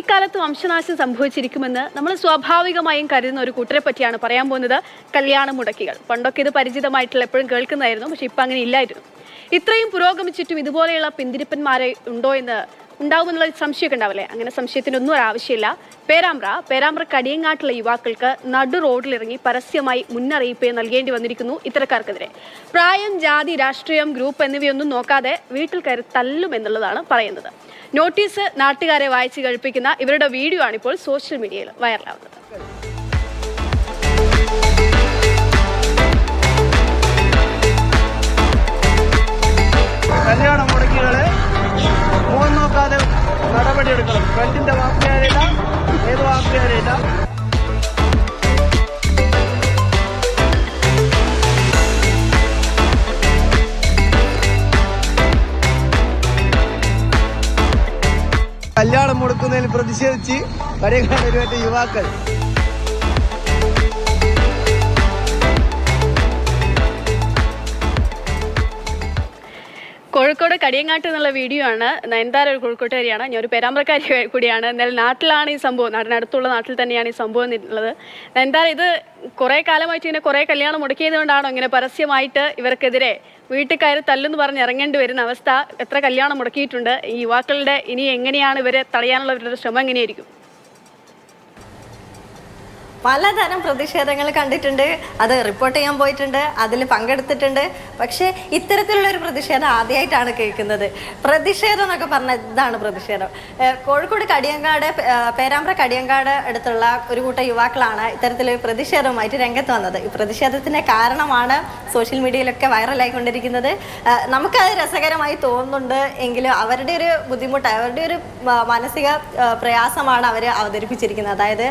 ഇക്കാലത്ത് വംശനാശം സംഭവിച്ചിരിക്കുമെന്ന് നമ്മൾ സ്വാഭാവികമായും കരുതുന്ന ഒരു കൂട്ടരെ പറ്റിയാണ് പറയാൻ പോകുന്നത്. കല്യാണ മുടക്കികൾ പണ്ടൊക്കെ ഇത് പരിചിതമായിട്ടുള്ള എപ്പോഴും കേൾക്കുന്നതായിരുന്നു. പക്ഷെ ഇപ്പം അങ്ങനെ ഇല്ലായിരുന്നു. ഇത്രയും പുരോഗമിച്ചിട്ടും ഇതുപോലെയുള്ള പിന്തിരിപ്പന്മാരെ ഉണ്ടോ എന്ന് ഉണ്ടാവുമെന്നുള്ള സംശയമൊക്കെ ഉണ്ടാവില്ലേ? അങ്ങനെ സംശയത്തിനൊന്നും ഒരു ആവശ്യമില്ല പേരാമ്പ്ര പേരാമ്പ്ര കടിയങ്ങാട്ടിലെ യുവാക്കൾക്ക് നടു റോഡിലിറങ്ങി പരസ്യമായി മുന്നറിയിപ്പ് നൽകേണ്ടി വന്നിരിക്കുന്നു ഇത്തരക്കാർക്കെതിരെ. പ്രായം ജാതി രാഷ്ട്രീയം ഗ്രൂപ്പ് എന്നിവയൊന്നും നോക്കാതെ വീട്ടിൽ കയറി തല്ലും എന്നുള്ളതാണ് പറയുന്നത്. നോട്ടീസ് നാട്ടുകാരെ വായിച്ച് കഴിപ്പിക്കുന്ന ഇവരുടെ വീഡിയോ ആണിപ്പോൾ സോഷ്യൽ മീഡിയയിൽ വൈറലാവുന്നത്. നടപടിയെടുക്കണം ഫ്രണ്ടിന്റെ ഏത് കല്യാണം മുടക്കുന്നതിൽ പ്രതിഷേധിച്ച് കരകാണരുമായിട്ട് യുവാക്കൾ. കോഴിക്കോട് കടിയങ്ങാട്ട് എന്നുള്ള വീഡിയോ ആണ് നയൻതാര ഒരു കോഴിക്കോട്ടുകാരിയാണ്. ഞാൻ ഒരു പേരാമ്പ്രക്കാരി കൂടിയാണ്. എന്നാലും നാട്ടിലാണ് ഈ സംഭവം നാടിനടുത്തുള്ള നാട്ടിൽ തന്നെയാണ് ഈ സംഭവം എന്നുള്ളത്. നയൻതാര ഇത് കുറേ കാലമായിട്ട് ഇങ്ങനെ കുറേ കല്യാണം മുടക്കിയത് കൊണ്ടാണോ ഇങ്ങനെ പരസ്യമായിട്ട് ഇവർക്കെതിരെ വീട്ടിൽ കയറി തല്ലെന്ന് പറഞ്ഞ് ഇറങ്ങേണ്ടി വരുന്ന അവസ്ഥ? എത്ര കല്യാണം മുടക്കിയിട്ടുണ്ട്? ഈ യുവാക്കളുടെ ഇനി എങ്ങനെയാണ് ഇവരെ തടയാനുള്ള ഇവരുടെ ശ്രമം എങ്ങനെയായിരിക്കും? പലതരം പ്രതിഷേധങ്ങൾ കണ്ടിട്ടുണ്ട്. അത് റിപ്പോർട്ട് ചെയ്യാൻ പോയിട്ടുണ്ട്. അതിൽ പങ്കെടുത്തിട്ടുണ്ട്. പക്ഷേ ഇത്തരത്തിലുള്ള ഒരു പ്രതിഷേധം ആദ്യമായിട്ടാണ് കേൾക്കുന്നത്. പ്രതിഷേധം എന്നൊക്കെ പറഞ്ഞാൽ ഇതാണ് പ്രതിഷേധം. കോഴിക്കോട് കടിയങ്കാട് പേരാമ്പ്ര കടിയങ്കാട് അടുത്തുള്ള ഒരു കൂട്ടം യുവാക്കളാണ് ഇത്തരത്തിലൊരു പ്രതിഷേധവുമായിട്ട് രംഗത്ത് വന്നത്. ഈ പ്രതിഷേധത്തിന്റെ കാരണമാണ് സോഷ്യൽ മീഡിയയിലൊക്കെ വൈറലായിക്കൊണ്ടിരിക്കുന്നത്. നമുക്കത് രസകരമായി തോന്നുന്നുണ്ട് എങ്കിലും അവരുടെ ഒരു ബുദ്ധിമുട്ട് അവരുടെ ഒരു മാനസിക പ്രയാസമാണ് അവർ അവതരിപ്പിച്ചിരിക്കുന്നത്. അതായത്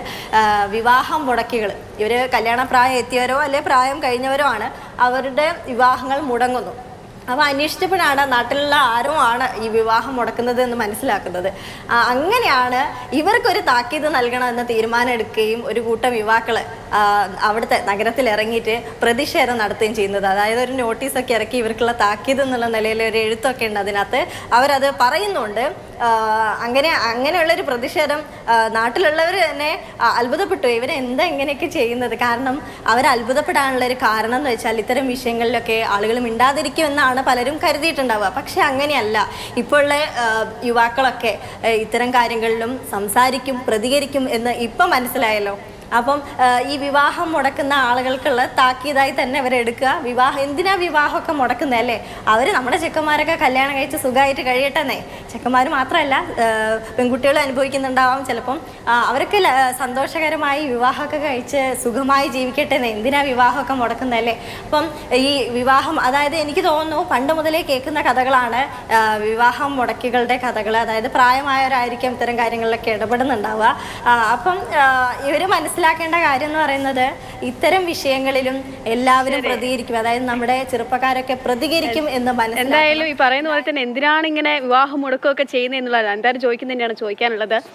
വിവാഹം മുടക്കികൾ. ഇവർ കല്യാണ പ്രായം എത്തിയവരോ അല്ലെ പ്രായം കഴിഞ്ഞവരോ ആണ്. അവരുടെ വിവാഹങ്ങൾ മുടങ്ങുന്നു. അപ്പോൾ അന്വേഷിച്ചപ്പോഴാണ് നാട്ടിലുള്ള ആരും ആണ് ഈ വിവാഹം മുടക്കുന്നത് എന്ന് മനസ്സിലാക്കുന്നത്. അങ്ങനെയാണ് ഇവർക്കൊരു താക്കീത് നൽകണമെന്ന് തീരുമാനം എടുക്കുകയും ഒരു കൂട്ടം യുവാക്കൾ അവിടുത്തെ നഗരത്തിൽ ഇറങ്ങിയിട്ട് പ്രതിഷേധം നടത്തുകയും ചെയ്യുന്നത്. അതായത് ഒരു നോട്ടീസൊക്കെ ഇറക്കി ഇവർക്കുള്ള താക്കീത് എന്നുള്ള നിലയിൽ ഒരു എഴുത്തൊക്കെ ഉണ്ട് അതിനകത്ത്. അവരത് പറയുന്നുണ്ട്. അങ്ങനെ അങ്ങനെയുള്ളൊരു പ്രതിഷേധം നാട്ടിലുള്ളവർ തന്നെ അത്ഭുതപ്പെട്ടു. ഇവർ എന്താ ഇങ്ങനെയൊക്കെ ചെയ്യുന്നത്? കാരണം അവർ അത്ഭുതപ്പെടാനുള്ള ഒരു കാരണം എന്ന് വെച്ചാൽ ഇത്തരം വിഷയങ്ങളിലൊക്കെ ആളുകൾ മിണ്ടാതിരിക്കുമെന്നാണ് പലരും കരുതിയിട്ടുണ്ടാവുക. പക്ഷെ അങ്ങനെയല്ല. ഇപ്പോഴുള്ള യുവാക്കളൊക്കെ ഇത്തരം കാര്യങ്ങളിലും സംസാരിക്കും പ്രതികരിക്കും എന്ന് ഇപ്പം മനസ്സിലായല്ലോ? അപ്പം ഈ വിവാഹം മുടക്കുന്ന ആളുകൾക്കുള്ള താക്കീതായി തന്നെ അവരെടുക്കുക വിവാഹം എന്തിനാ വിവാഹമൊക്കെ മുടക്കുന്നത് അല്ലേ? അവർ നമ്മുടെ ചെക്കന്മാരൊക്കെ കല്യാണം കഴിച്ച് സുഖമായിട്ട് കഴിയട്ടെന്നേ. ചെക്കന്മാർ മാത്രമല്ല പെൺകുട്ടികൾ അനുഭവിക്കുന്നുണ്ടാവാം ചിലപ്പം. അവരൊക്കെ സന്തോഷകരമായി വിവാഹമൊക്കെ കഴിച്ച് സുഖമായി ജീവിക്കട്ടെ എന്ന് എന്തിനാ വിവാഹമൊക്കെ മുടക്കുന്നതല്ലേ അപ്പം ഈ വിവാഹം അതായത് എനിക്ക് തോന്നുന്നു പണ്ട് മുതലേ കേൾക്കുന്ന കഥകളാണ് വിവാഹം മുടക്കികളുടെ കഥകൾ അതായത് പ്രായമായവരായിരിക്കും ഇത്തരം കാര്യങ്ങളിലൊക്കെ ഇടപെടുന്നുണ്ടാവുക. അപ്പം ഇവർ മനസ്സിലാക്കേണ്ട കാര്യം എന്ന് പറയുന്നത് ഇത്തരം വിഷയങ്ങളിലും എല്ലാവരും പ്രതികരിക്കും. അതായത് നമ്മുടെ ചെറുപ്പക്കാരൊക്കെ പ്രതികരിക്കും എന്ന് മനസ്സിലാക്കി എന്തായാലും ഈ പറയുന്ന പോലെ തന്നെ എന്തിനാണ് ഇങ്ങനെ വിവാഹം മുടക്കമൊക്കെ ചെയ്യുന്നത് എന്നുള്ളതാണ്. എന്തായാലും ചോദിക്കുന്നതന്നെയാണ് ചോദിക്കാനുള്ളത്.